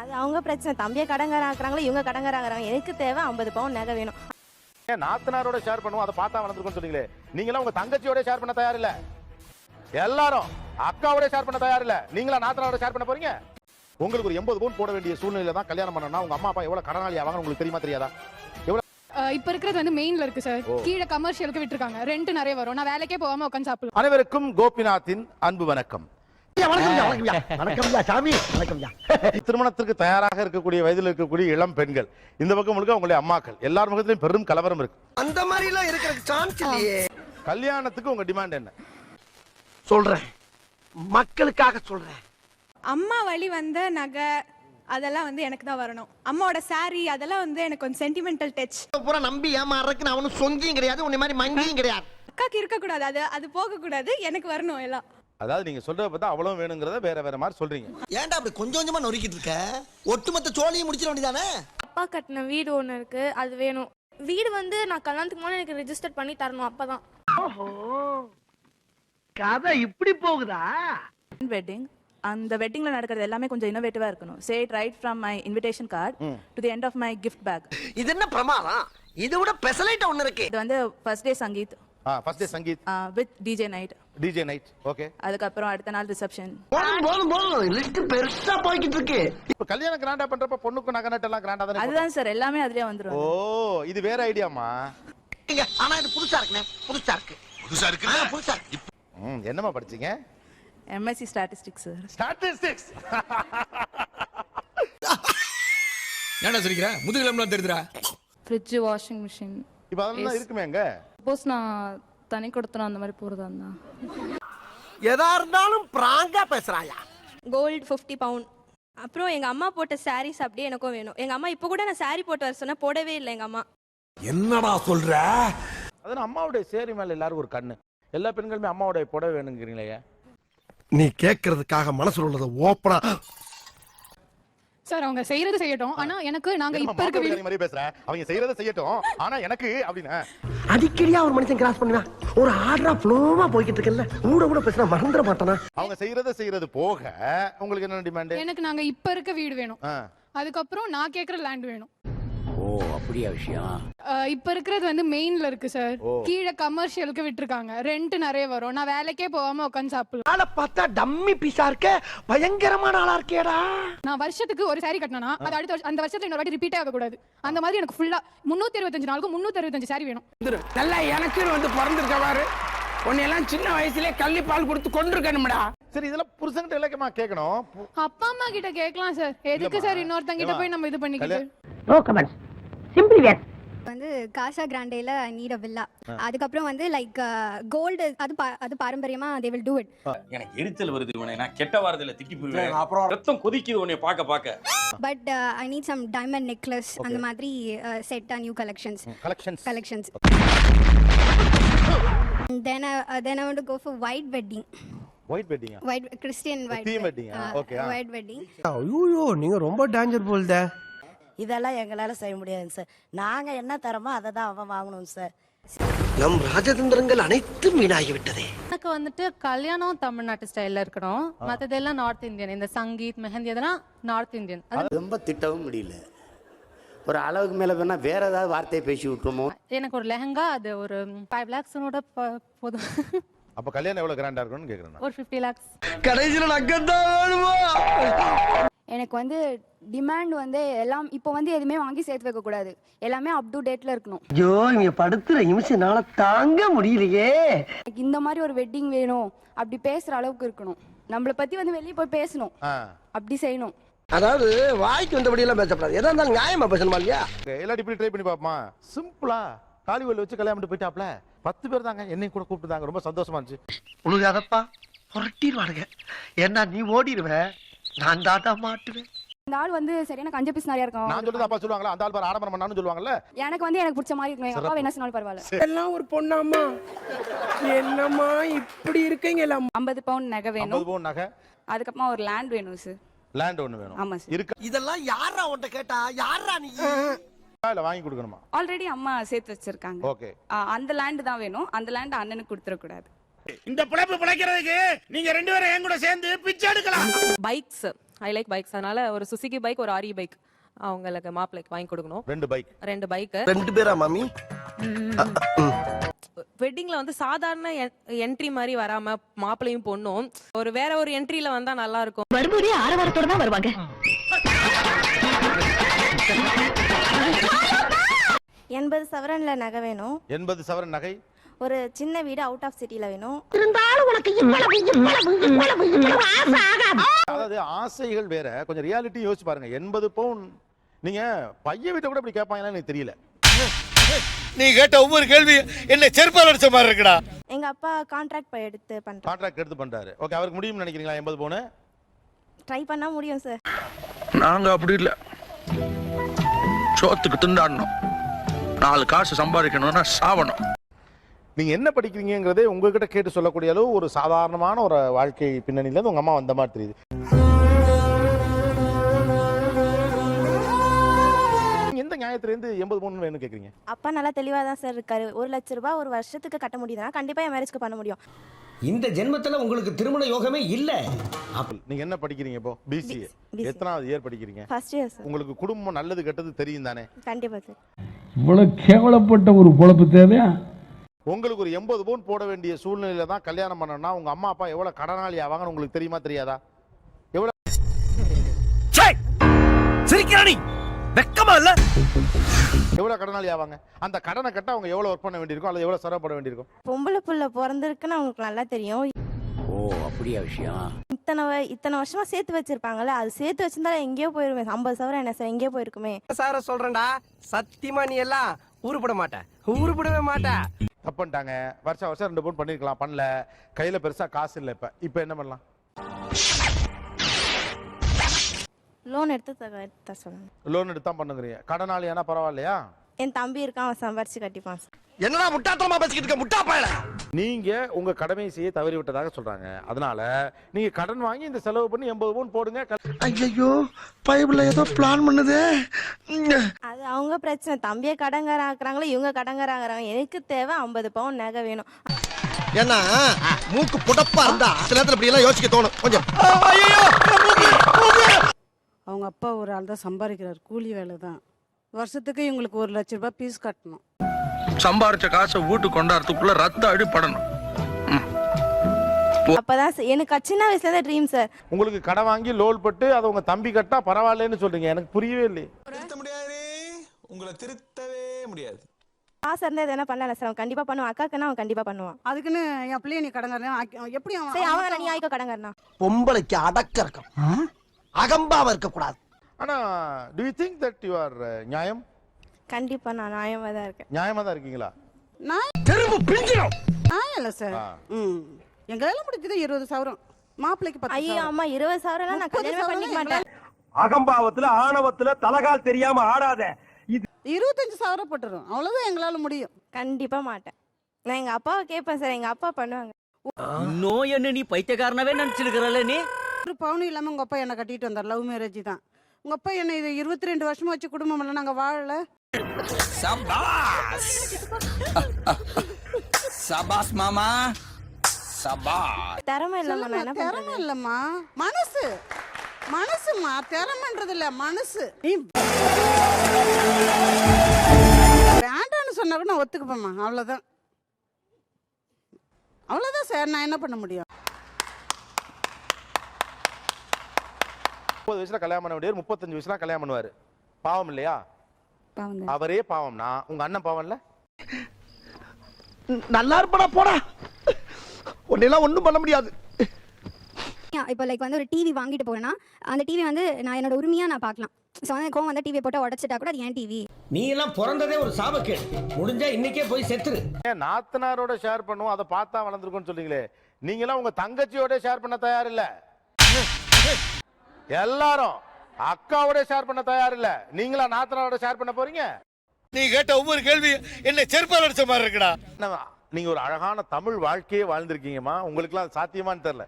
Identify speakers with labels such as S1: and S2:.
S1: அது அவங்க பிரச்சனை. தம்பியை கடங்காராக்குறாங்களோ இவங்க கடங்காராக்குறாங்க. எனக்கு தேவை ஐம்பது பவுன் நகை வேணும்.
S2: ஏன் நாத்தனாரோட ஷேர் பண்ணுவோம் அதை பார்த்தா வளர்ந்துருக்கும்னு சொன்னீங்களே நீங்களாம் உங்க தங்கச்சியோட ஷேர் பண்ண தயார் இல்ல? எல்லாரும் அக்காவோட ஷேர் பண்ண தயார் இல்ல? நீங்களா நாத்தனாரோட ஷேர் பண்ண போறீங்க? உங்களுக்கு ஒரு எண்பது பவுன் போட வேண்டிய சூழ்நிலையில தான் கல்யாணம் பண்ணனா உங்க அம்மா அப்பா எவ்வளவு கடனாளி ஆவாங்க உங்களுக்கு தெரியுமா தெரியாதா?
S3: அஹ் இப்ப இருக்கிறது வந்து மெயின்ல இருக்கு சார். கீழே கமர்ஷியலுக்கு விட்டுருக்காங்க. ரெண்ட் நிறைய வரும். நான் வேலைக்கே போகாம உட்காந்து சாப்பிடலாம்.
S2: அனைவருக்கும் கோபிநாத்தின் அன்பு வணக்கம். திருமணத்திற்கு தயாராக இருக்கக்கூடிய வயதில் இருக்கக்கூடிய இளம் பெண்கள் இந்த பக்கம் முழுக்க உங்களுடைய அம்மாக்கள் எல்லார் முகத்திலும் பெரும் கலவரம் இருக்கு.
S4: அந்த மாதிரி எல்லாம் இருக்கிறதுக்கு சான்ஸ் இல்லையே.
S2: கல்யாணத்துக்கு உங்க டிமாண்ட் என்ன?
S4: சொல்றேன். மக்களுக்காக சொல்றேன்.
S5: அம்மா வழி வந்த நகை அதெல்லாம் வந்து எனக்கு தான் வரணும். அம்மாவோட saree அதெல்லாம் வந்து எனக்கு கொஞ்சம் சென்டிமெண்டல் டச்
S4: பூரா நம்பி ஏமாறதுக்கு நான் ஒன்னும் சொங்கியும் கிடையாது உன்னை மாதிரி மங்கியும் கிடையாது.
S5: அக்காக்கு இருக்கக்கூடாது அது அது போகக்கூடாது எனக்கு வரணும் எல்லாம்.
S2: அதாவது நீங்க சொல்றத பார்த்தா அவ்வளவு வேணுங்கிறத வேற வேற மாதிரி சொல்றீங்க.
S4: ஏன்டா அப்படி கொஞ்சம் கொஞ்சமா நொறுக்கிட்டு இருக்க? ஒட்டுமொத்த சோழியும் முடிச்சிட வேண்டியதானே?
S6: அப்பா கட்டின வீடு ஒன்று இருக்கு அது வேணும். வீடு வந்து நான் கல்யாணத்துக்கு முன்னாடி எனக்கு ரெஜிஸ்டர் பண்ணி தரணும் அப்பதான்.
S4: கதை இப்படி போகுதா?
S7: வெட்டிங் அந்த வெட்டிங்ல நடக்கிறது எல்லாமே கொஞ்சம் இன்னோவேட்டிவா இருக்கணும். Say it right from my invitation card to the end of my gift pack
S4: இது என்ன பிரமாதம்? இதை விட பெசலைட்ட ஒண்ணு இருக்கு.
S7: இது வந்து first day Sangeet.
S2: Ah first day Sangeet.
S7: With DJ night
S2: DJ night okay
S7: அதுக்கப்புறம் அடுத்த நாள் ரிசப்ஷன்
S4: போதும் போதும் போதும். லிஸ்ட் பெருசா போய்கிட்டு இருக்கு.
S2: இப்ப கல்யாணம் கிராண்டா பண்றப்ப பொண்ணுக்கு நகை நட்டு எல்லாம் கிராண்டா தானே?
S7: அதுதான் சார் எல்லாமே அதுலயே
S2: ஓ
S7: வந்துரும்
S2: இது வேற ஐடியாமா
S4: ஆனா இது புதுசா இருக்குண்ணே. புதுசா இருக்கு. புதுசா இருக்கு புதுசா இருக்கு.
S2: ம் என்னமா படிச்சீங்க?
S7: எம்எஸ்சி ஸ்டாட்டிஸ்டிக்ஸ் சார்
S2: ஸ்டாட்டிஸ்டிக்ஸ்
S8: ஏன்டா சிரிக்கிற? முதுகிலம்லாம் தெரியுதுடா.
S9: ஃப்ரிட்ஜு வாஷிங் மிஷின்
S2: இப்ப அதெல்லாம் இருக்குமே எங்க
S9: சப்போஸ் நான் தனி கொடுத்தனும் அந்த மாதிரி போகிறதா இருந்தா?
S4: எதா இருந்தாலும் பிராங்கா பேசுறாயா?
S1: கோல்டு ஃபிஃப்டி பவுன் அப்புறம் எங்க அம்மா போட்ட sarees அப்படியே எனக்கும் வேணும். எங்க அம்மா இப்போ கூட நான் saree போட்டு வர சொன்னா போடவே இல்லை எங்க அம்மா.
S8: என்னடா சொல்ற?
S2: அதான் அம்மாவுடைய சேரி மேல எல்லாரும் ஒரு கண்ணு. எல்லா பெண்களுமே அம்மாவுடைய புடவை வேணுங்கிறீங்களே.
S4: நீ கேக்குறதுக்காக மனசுல உள்ளத ஓப்பனா
S3: சார் அவங்க செய்யறது செய்யட்டும். ஆனா எனக்கு நாங்க இப்ப இருக்க வீடு
S2: மாதிரி பேசுற அவங்க செய்யறதை செய்யட்டும். ஆனா எனக்கு அப்படின்னு
S4: அடிக்கடியா ஒரு மனுஷன் கிராஸ் பண்ணுவேன் ஒரு ஆர்டரா ஃப்ளோவா போய்கிட்டு இருக்கல கூட கூட பேசினா மறந்துட மாட்டானா?
S2: அவங்க செய்யறதை செய்யறது போக உங்களுக்கு என்ன டிமாண்ட்
S3: எனக்கு நாங்க இப்ப இருக்க வீடு வேணும். அதுக்கப்புறம் நான் கேக்குற லேண்ட் வேணும்.
S8: ஓ அப்படியா விஷயம்?
S3: இப்ப இருக்கிறது வந்து மெயின்ல இருக்கு சார். கீழே கமர்ஷியலுக்கு விட்டுருக்காங்க. ரெண்ட் நிறைய வரும். நான் வேலைக்கே போகாம உட்காந்து சாப்பிடலாம்.
S4: ஆளை பார்த்தா டம்மி பீஸா இருக்க. பயங்கரமான ஆளா இருக்கேடா.
S3: நான் வருஷத்துக்கு ஒரு saree கட்டினா அது அடுத்த வருஷம் அந்த வருஷத்துல இன்னொரு வாட்டி ரிப்பீட்டே ஆக கூடாது அந்த மாதிரி எனக்கு ஃபுல்லா முன்னூத்தி அறுபத்தஞ்சு நாளுக்கு முன்னூத்தி அறுபத்தஞ்சு saree வேணும்.
S8: நல்லா எனக்குன்னு வந்து பிறந்திருக்க பாரு. உன்னையெல்லாம் சின்ன வயசுலயே கள்ளி பால் கொடுத்து கொண்டிருக்கணும்டா
S2: சரி இதெல்லாம் புருஷன்கிட்ட இலக்கமா கேட்கணும்.
S3: அப்பா அம்மா கிட்ட கேட்கலாம் சார் எதுக்கு. சார் இன்னொருத்தங்க கிட்ட போய் நம்ம இது பண்ணிக்கிட்டு
S4: நோ கமெண்ட்ஸ் சிம்பிளி வேர்
S5: வந்து காசா கிராண்டேல நீட் வில்லா அதுக்கப்புறம் வந்து லைக் கோல்டு அது பா- அது பாரம்பரியமா தே வில் டூ இட்
S10: எனக்கு எரிச்சல் வருது இவனை. நான் கெட்ட வார்த்தையில திட்டி போயிருவேன் அப்புறம் ரத்தம் கொதிக்குது உன்னை பார்க்க பார்க்க.
S5: But I need some diamond necklace அந்த மாதிரி set new collections
S2: collections
S5: collections. then I, uh, then I want to go for white wedding.
S2: White வெட்டிங்கா
S5: White Christian white.
S2: theme
S5: wed-
S2: wedding, ah,
S5: uh,
S2: okay, ah.
S5: White wedding.
S4: ஐயோ நீங்க ரொம்ப danger போல்த.
S1: இதெல்லாம் எங்களால செய்ய முடியாதுங்க sir நாங்க என்ன தரமோ அதை தான் அவன் வாங்கணும் சார்
S4: நம் ராஜதந்திரங்கள் அனைத்தும் வீணாகி விட்டதே
S9: எனக்கு வந்துட்டு கல்யாணம் தமிழ்நாட்டு ஸ்டைல்ல இருக்கணும். மத்ததெல்லாம் நார்த் இந்தியன் இந்த சங்கீத் மெஹந்தி அதெல்லாம் நார்த் இந்தியன் அது
S10: ரொம்ப திட்டவும் முடியல. ஒரு அளவுக்கு மேல வேணா வேற ஏதாவது வார்த்தையை பேசி விட்டுருமோ?
S9: எனக்கு ஒரு லெஹங்கா அது ஒரு ஃபைவ் லேக்ஸனோட போதும்.
S2: அப்ப கல்யாணம் எவ்வளவு கிராண்டா இருக்கும்னு கேக்குறேன் நான்.
S9: ஒரு ஃபிஃப்டி லேக்ஸ்
S4: கடைசியில நக்கத்தான் வேணுமா?
S6: எனக்கு வந்து டிமாண்ட் வந்து எல்லாம் இப்போ வந்து எதுவுமே வாங்கி சேர்த்து வைக்க கூடாது. எல்லாமே அப் டு டேட்ல இருக்கணும்.
S4: ஐயோ இவங்க படுத்துற நிமிஷம்னால தாங்க முடியலையே.
S6: எனக்கு இந்த மாதிரி ஒரு வெட்டிங் வேணும். அப்படி பேசுற அளவுக்கு இருக்கணும். நம்மளை பத்தி வந்து வெளியே போய் பேசணும். அப்படி செய்யணும்.
S4: அதாவது வாய்க்கு வந்தபடி எல்லாம் பேசப்படாது. எதா இருந்தாலும் நியாயமா பேசணுமா இல்லையா?
S2: எல்லாரும் இப்படி ட்ரை பண்ணி பாப்போமா? சிம்பிளா காலிவெல் வச்சு கல்யாணம் பண்ணிட்டு போயிட்டாப்ல. பத்து பேர் தாங்க என்னையும் கூட கூப்பிட்டுதாங்க. ரொம்ப சந்தோஷமா இருந்துச்சு.
S4: உழுகாதப்பா புரட்டிடுவானுங்க. ஏன்னா நீ ஓடிடுவ. நான் தாட்டா மாட்டுவேன்.
S6: இந்த ஆள் வந்து சரியான கஞ்ச பீஸ் நிறைய
S2: நான் சொல்றது
S6: இருக்கும்
S2: அப்பா சொல்லுவாங்களா? அந்த ஆள் பாரு ஆடம்பரம் பண்ணான்னு சொல்லுவாங்கல்ல?
S6: எனக்கு வந்து எனக்கு பிடிச்ச மாதிரி இருக்கணும். எங்க அப்பா என்ன சொன்னாலும் பரவாயில்ல.
S8: எல்லாம் ஒரு பொண்ணாமா என்னம்மா இப்படி இருக்கீங்க எல்லாம்.
S7: பவுண்ட் நகை வேணும்.
S2: பவுன் நகை.
S7: அதுக்கப்புறமா ஒரு லேண்ட் வேணும் சார்
S2: லேண்ட் வேணும்.
S7: ஆமா சார்
S2: இருக்கா
S4: இதெல்லாம் யாரா உன்ட்ட கேட்டா? யாரா நீ?
S2: இல்ல வாங்கி கொடுக்கணுமா?
S7: ஆல்ரெடி அம்மா சேர்த்து வச்சிருக்காங்க.
S2: ஓகே
S7: அந்த லேண்ட் தான் வேணும். அந்த லேண்ட் அண்ணனுக்கு கொடுத்துடக்கூடாது.
S8: இந்த பிழைப்பு பிழைக்கிறதுக்கு நீங்க ரெண்டு பேரும் என் கூட சேர்ந்து பிச்சை எடுக்கலாம்.
S7: பைக்ஸ்.
S3: ஐ லைக் பைக்ஸ் அதனால ஒரு சுசுகி பைக் ஒரு ஆரி பைக் அவங்களுக்கு மாப்பிள்ளைக்கு வாங்கி கொடுக்கணும்.
S2: ரெண்டு பைக்
S3: ரெண்டு பைக்கு
S4: ரெண்டு பேரா மாமி?
S3: வெட்டிங்ல வந்து சாதாரண என்ட்ரி மாதிரி வராம மாப்பிள்ளையும் பொண்ணும். ஒரு வேற ஒரு என்ட்ரில வந்தா நல்லா இருக்கும்.
S5: வரும்போதே ஆரவாரத்தோட தான் வருவாங்க.
S1: எண்பது சவரன்ல நகை வேணும்.
S2: எண்பது சவரன் நகை?
S1: ஒரு சின்ன வீடு அவுட் ஆஃப் சிட்டில வேணும்.
S2: அதாவது ஆசைகள் வேற. கொஞ்சம் ரியாலிட்டி யோசிச்சு பாருங்க. எண்பது பவுன் நீங்க பையன் வீட்டை கூட இப்படி கேட்பாங்கன்னு எனக்கு தெரியல.
S4: நீ கேட்ட ஒவ்வொரு கேள்வி என்ன செருப்பால் அடிச்ச மாதிரி இருக்குடா.
S1: எங்க அப்பா கான்ட்ராக்ட் எடுத்து பண்றேன்
S2: கான்ட்ராக்ட் எடுத்து பண்றாரு. ஓகே அவருக்கு முடியும்னு நினைக்கிறீங்களா எண்பது பவுன்
S1: ட்ரை பண்ணா முடியும் சார்
S11: நாங்க அப்படி இல்ல. சோத்துக்கு திண்டாடணும். நாலு காசு சம்பாதிக்கணும்னா சாவணும்.
S2: நீங்க என்ன படிக்கிறீங்கிறதே உங்ககிட்ட கேட்டு சொல்லக்கூடிய அளவு ஒரு சாதாரணமான ஒரு வாழ்க்கை பின்னணியில இருந்து உங்க அம்மா வந்த மாதிரி தெரியுது. எந்த நியாயத்துல இருந்து எண்பது பவுன் வேணும்னு கேக்குறீங்க?
S1: அப்பா நல்லா தெளிவா தான் சார் இருக்காரு. ஒரு லட்ச ரூபாய் ஒரு வருஷத்துக்கு கட்ட முடியுதுன்னா கண்டிப்பா என் மேரேஜ்க்கு பண்ண முடியும்.
S4: இந்த ஜென்மத்துல உங்களுக்கு திருமண யோகமே இல்ல.
S2: நீங்க என்ன படிக்கிறீங்க இப்போ?
S1: BCA.
S2: எத்தனாவது இயர் படிக்கிறீங்க?
S1: ஃபர்ஸ்ட் இயர் சார்
S2: உங்களுக்கு குடும்பம் நல்லது கெட்டது தெரியும் தானே?
S1: கண்டிப்பா சார்
S11: இவ்வளவு கேவலப்பட்ட ஒரு பொழப்பு தேவையா?
S2: உங்களுக்கு ஒரு எண்பது பவுன் போட வேண்டிய சூழ்நிலையில தான் கல்யாணம் பண்ணணும்னா உங்க அம்மா அப்பா எவ்வளவு கடனாளி ஆவாங்கன்னு உங்களுக்கு தெரியுமா தெரியாதா? எவ்வளவு
S4: சிரிக்கிறானி வெக்கமா இல்ல?
S2: எவ்வளவு கடனாளி ஆவாங்க? அந்த கடனை கட்ட அவங்க எவ்வளவு ஒர்க் பண்ண வேண்டியிருக்கும் அல்லது எவ்வளவு சிரமப்பட வேண்டியிருக்கும்
S1: பொம்பளை புள்ள பிறந்திருக்குன்னு அவங்களுக்கு நல்லா தெரியும்.
S4: ஓ அப்படியா விஷயம்?
S1: இத்தனை இத்தனை வருஷமா சேர்த்து வச்சிருப்பாங்கல்ல அது சேர்த்து வச்சிருந்தா எங்கேயோ போயிருமே. ஐம்பது சவரம் என்ன சார் எங்கேயோ போயிருக்குமே.
S4: சார சொல்றேன்டா சத்தியமா நீ எல்லாம் உருப்பட மாட்ட. உருப்படவே மாட்ட.
S2: தப்புன்ட்டாங்க வருஷம் வருஷம் ரெண்டு பவுன் பண்ணிருக்கலாம். பண்ணல. கையில பெருசா காசு இல்லை இப்ப. இப்ப என்ன பண்ணலாம்?
S1: லோன் எடுத்து எடுத்தா சொல்லுங்க
S2: லோன் எடுத்தா பண்ணுங்கிறீங்க கடனாளி ஆனா பரவாயில்லையா?
S1: என் தம்பி இருக்கான் அவன் சம்பாரிச்சு கட்டிப்பான்
S4: என்னடா முட்டாத்தனமா பேசிக்கிட்டு இருக்க? முட்டா பயல.
S2: நீங்க உங்க கடமையை செய்ய தவறி விட்டதாக சொல்றாங்க. அதனால நீங்க கடன் வாங்கி இந்த செலவு பண்ணி எண்பது பவுன் போடுங்க.
S4: ஐயோ பைபிள்ல ஏதோ பிளான் பண்ணுதே.
S1: அது அவங்க பிரச்சனை. தம்பியை கடங்கார ஆக்குறாங்களோ இவங்க கடங்கார ஆக்குறாங்க எனக்கு தேவை ஐம்பது பவுன் நகை வேணும்.
S4: ஏன்னா மூக்கு புடப்பா இருந்தா சில நேரத்துல இப்படி எல்லாம் யோசிக்க தோணும். கொஞ்சம். ஐயோ
S3: அவங்க அப்பா ஒரு ஆள் தான் சம்பாதிக்கிறார். கூலி வேலை தான் வருஷத்துக்கு இவங்களுக்கு ஒரு லட்ச ரூபாய் பீஸ் கட்டணும்.
S11: சம்பாரிச்ச காசை வீட்டுக்கு கொண்டாடுறதுக்குள்ள ரத்த அடிப்படணும்
S1: அப்பதான் சார் எனக்கு சின்ன வயசுல இருந்தே ட்ரீம் சார்
S2: உங்களுக்கு கடன் வாங்கி லோன் பட்டு அதை உங்க தம்பி கட்டா பரவாயில்லைன்னு சொல்றீங்க. எனக்கு புரியவே இல்லை
S12: உங்களை திருத்தவே முடியாது.
S1: ஆசை இருந்தா எதனா பண்ணல சார் அவன் கண்டிப்பா பண்ணுவான். அக்காக்குன்னா அவன் கண்டிப்பா பண்ணுவான்.
S3: அதுக்குன்னு என் பிள்ளைய நீ கடங்காரன் எப்படி
S1: சரி அவன் நீ ஆயிக்கோ கடங்காரனா
S4: பொம்பளைக்கு அடக்க இருக்கும் அகம்பாவ இருக்க கூடாது
S2: ஆனா do you think that you are நியாயம்?
S1: கண்டிப்பா நான் நியாயமா தான் இருக்கேன்.
S2: நியாயமா தான் இருக்கீங்களா?
S4: தெருவு பிஞ்சிடும்
S3: நான் இல்லை சார். ம். எங்களால முடிஞ்சது இருபது சவரம். மாப்பிள்ளைக்கு
S1: ஐயோ அம்மா இருபது சவரம் நான் கல்யாணமே பண்ணிக்க மாட்டேன்.
S4: அகம்பாவத்துல ஆணவத்துல தலகால் தெரியாம ஆடாத.
S3: இருபத்தஞ்சு சவரம் போட்டுரும் அவ்வளவுதான் எங்களால முடியும்.
S1: கண்டிப்பா மாட்டேன். நான் எங்க அப்பாவை கேட்பேன் சார் எங்க அப்பா பண்ணுவாங்க.
S4: நோய் என்ன நீ பைத்தியக்காரனவே நினைச்சிருக்கிறல்ல நீ?
S3: ஒரு பவுனும் இல்லாம உங்க அப்பா என்ன கட்டிட்டு வந்தார். லவ் மேரேஜ் தான். உங்க அப்பா என்ன இது இருபத்தி ரெண்டு வருஷமா வச்சு குடும்பம் பண்ணல நாங்க வாழல.
S12: சபாஸ் சபாஸ் மாமா. சபாஸ்
S1: திறமை இல்லாம நான் என்ன
S3: திறமை
S1: பண்றது
S3: இல்லம்மா. மனசு. மனசுமா திறமைன்றது இல்ல மனசு. நீ வேண்டான்னு சொன்னா கூட நான் ஒத்துக்குப்பேம்மா அவ்வளவுதான். அவ்வளவுதான் சார் நான் என்ன பண்ண முடியும்?
S2: முப்பது வயசுல கல்யாணம் பண்ண வேண்டியவர் முப்பத்தஞ்சு வயசுல கல்யாணம் பண்ணுவாரு. பாவம் இல்லையா? அவரே பாவம்னா உங்க அண்ணன் பாவம் இல்ல
S4: நல்லா இருப்படா போடா. உன்னெல்லாம் ஒண்ணும் பண்ண முடியாது.
S5: இப்போ லைக் வந்து ஒரு டிவி வாங்கிட்டு போறேன்னா அந்த டிவி வந்து நான் என்னோட உரிமையா நான் பார்க்கலாம். ஸோ வந்து கோவம் வந்து டிவியை போட்டு உடச்சிட்டா கூட அது ஏன் டிவி
S4: நீ எல்லாம் பிறந்ததே ஒரு சாபக்கேடு. முடிஞ்சா இன்னைக்கே போய் செத்துரு.
S2: ஏன் நாத்தனாரோட ஷேர் பண்ணுவோம் அதை பார்த்தா வளர்ந்துருக்கும்னு சொல்றீங்களே. நீங்களாம் உங்க தங்கச்சியோட ஷேர் பண்ண தயார் இல்ல எல்லாரும் அக்காவோட ஷேர் பண்ண தயார் இல்ல நீங்களா நாத்தனாரோட ஷேர் பண்ண போறீங்க?
S4: நீ கேட்ட ஒவ்வொரு கேள்வி என்ன செருப்பால் அடிச்ச மாதிரி இருக்குடா?
S2: நீங்க ஒரு அழகான தமிழ் வாழ்க்கையே வாழ்ந்திருக்கீங்கம்மா. உங்களுக்குலாம் சாத்தியமான்னு தெரியல.